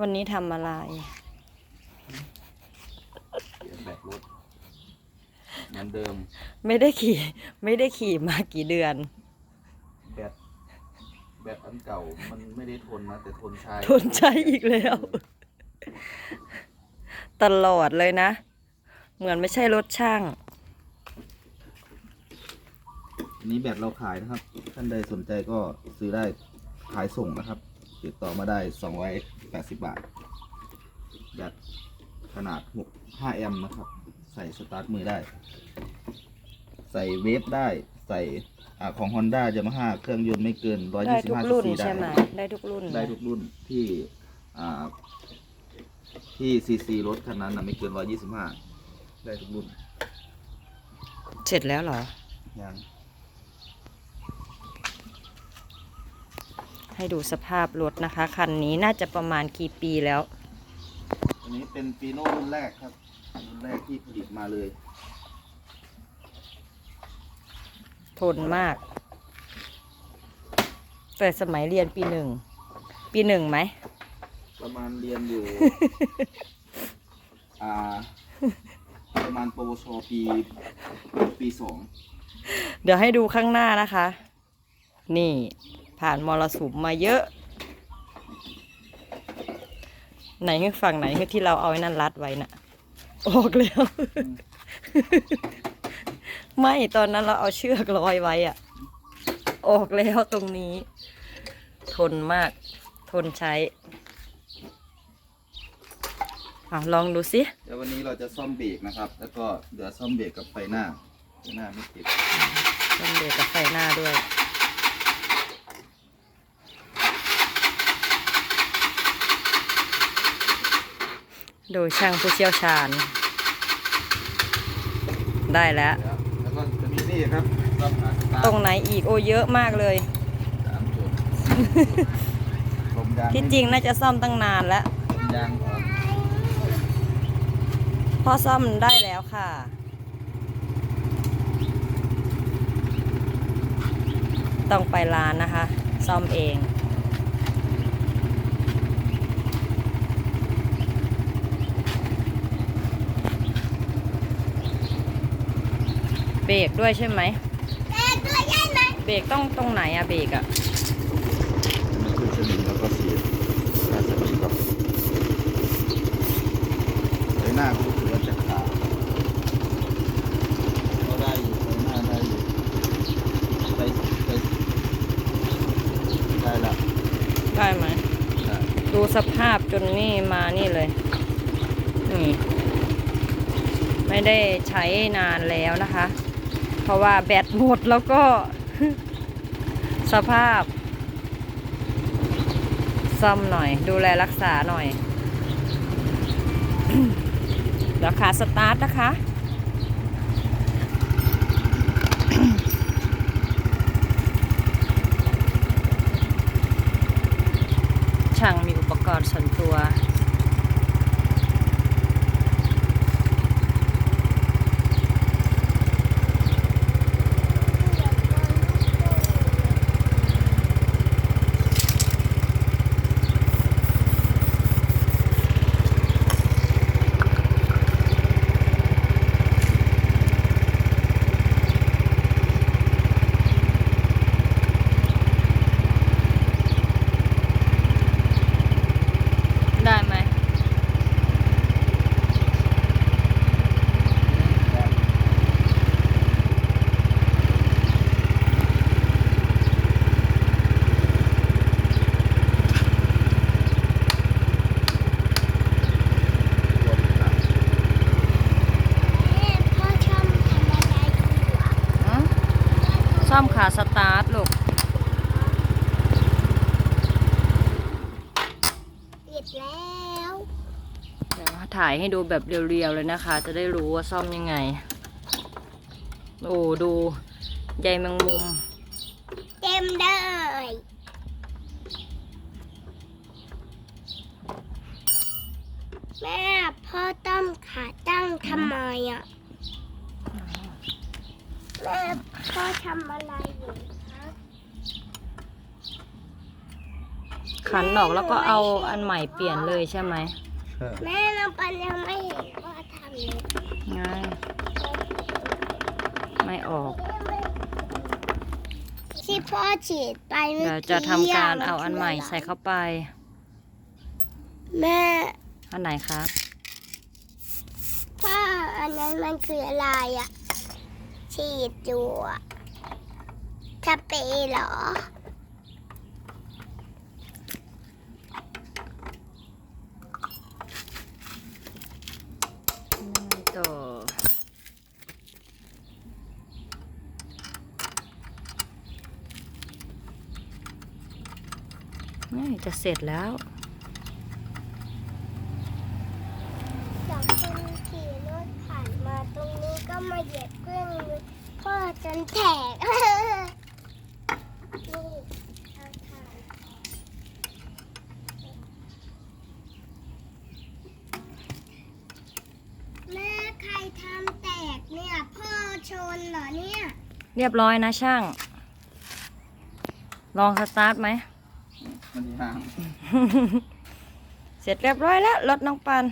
วันนี้ทำอะไรเปลี่ยนแบตรถเหมือนเดิม ไม่ได้ขี่ ไม่ได้ขี่มากี่เดือน แบตแบตอันเก่ามันไม่ได้ทนนะแต่ทนใช้ทนใช้อีกแล้ว ตลอดเลยนะ เหมือนไม่ใช่รถช่าง อันนี้แบตเราขายนะครับ ท่านใดสนใจก็ซื้อได้ขายส่งนะครับ ติดต่อมาได้ 280 บาทแบตขนาด 6 5 แอมป์นะครับ ใส่สตาร์ทมือได้ ใส่เวฟได้ใส่อาของ Honda Yamaha เครื่องยนต์ไม่เกิน ได้ทุก125รุ่นซีซีได้ใช่ไหมได้ทุกรุ่นได้ทุกรุ่นที่อ่าที่ซีซีรถคันนั้นนะไม่เกิน 125 ได้ทุกรุ่น เสร็จแล้วเหรอ ยัง ให้ดูสภาพรถนะคะ คันนี้น่าจะประมาณกี่ปีแล้ว อันนี้เป็นฟีโน่รุ่นแรกครับ รุ่นแรกที่ผลิตมาเลย ทนมาก แต่สมัยเรียนปีหนึ่ง ปีหนึ่งไหม ประมาณเรียนอยู่ อ่า ประมาณปวชปีปีสอง เดี๋ยวให้ดูข้างหน้านะคะ นี่ ผ่านมรสุมมาเยอะ ไหนคือฝั่งไหนคือที่เราเอาไอ้นั่นรัดไว้น่ะ ออกแล้ว ไม่ตอนนั้นเราเอาเชือกร้อยไว้อะออกแล้วตรงนี้ ทนมาก ทนใช้อะลองดูสิเดี๋ยววันนี้เราจะซ่อมเบรกนะครับ แล้วก็เดี๋ยวซ่อมเบรกกับไฟหน้าไฟหน้าไม่ติดต้องเบรกกับไฟหน้าด้วย โดยช่างผู้เชี่ยวชาญ ได้แล้ว แล้วก็จะมีนี่ครับซ่อมหาสตาร์ตรงไหนอีกโอเยอะมากเลย สามจุดลมยางที่จริงน่าจะซ่อมตั้งนานแล้ว ลมยางอ่อนพ่อซ่อมได้แล้วค่ะ ต้องไปร้านนะคะ ซ่อมเอง เบรกด้วยใช่ไหมเบรกต้องตรงไหนอะเบรกอะมันขึ้นสนิมแล้วก็เสียถ้าสนิมก็ไฟหน้าก็รู้สึกว่าจะขาดก็ได้อยู่ไฟหน้าได้อยู่ไปไปได้ละได้ไหมได้ดูสภาพจนนี่มานี่เลยนี่ไม่ได้ใช้นานแล้วนะคะ เพราะว่าแบตหมดแล้วก็สภาพ ซ่อมหน่อย ดูแลรักษาหน่อยราคาสตาร์ทนะคะช่างมีอุปกรณ์ส่วนตัว ได้ไหม รวมกัน พ่อชอบทำอะไรดีวะ อืม ซ่อมขาสตาร์ทลูกปิดแล้วเดี๋ยวถ่ายให้ดูแบบเรียวๆเลยนะคะ จะได้รู้ว่าซ่อมยังไง โอ้ดูใยแมงมุม เต็มเลยแม่พ่อต้มขาตั้งทำไมอะ แม่พ่อทำอะไรอยู่คะขันออกแล้วก็เอาอันใหม่เปลี่ยนเลยใช่ไหมใช่แม่น้องปันยังไม่เห็นว่าทำเลยง่ายไม่ออก ที่พ่อฉีดไปเมื่อเดี๋ยวกี้จะทำการะเอาอันใหม่คืะไรใส่เข้าไป แม่อันไหนคะ พ่ออันนั้นมันคืออะไรอะ ฉีดอยู่สเปรย์เหรอ ต่อนี่จะเสร็จแล้ว จากคนขี่รถผ่านมาตรงนี้ก็มาเหยียบเครื่องมือ พ่อจนแตกนี่เอาถ่านแม่ใครทำแตกเนี่ย พ่อชนเหรอเนี่ย เรียบร้อยนะช่าง ลองสตาร์ทไหม มันห่าง เสร็จเรียบร้อยแล้วรถน้องปัน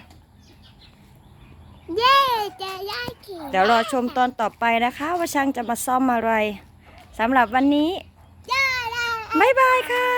เย้จะได้ขี่เดี๋ยวรอชมตอนต่อไปนะคะ ว่าช่างจะมาซ่อมอะไรสำหรับวันนี้ได้ได้ บ๊ายบายค่ะ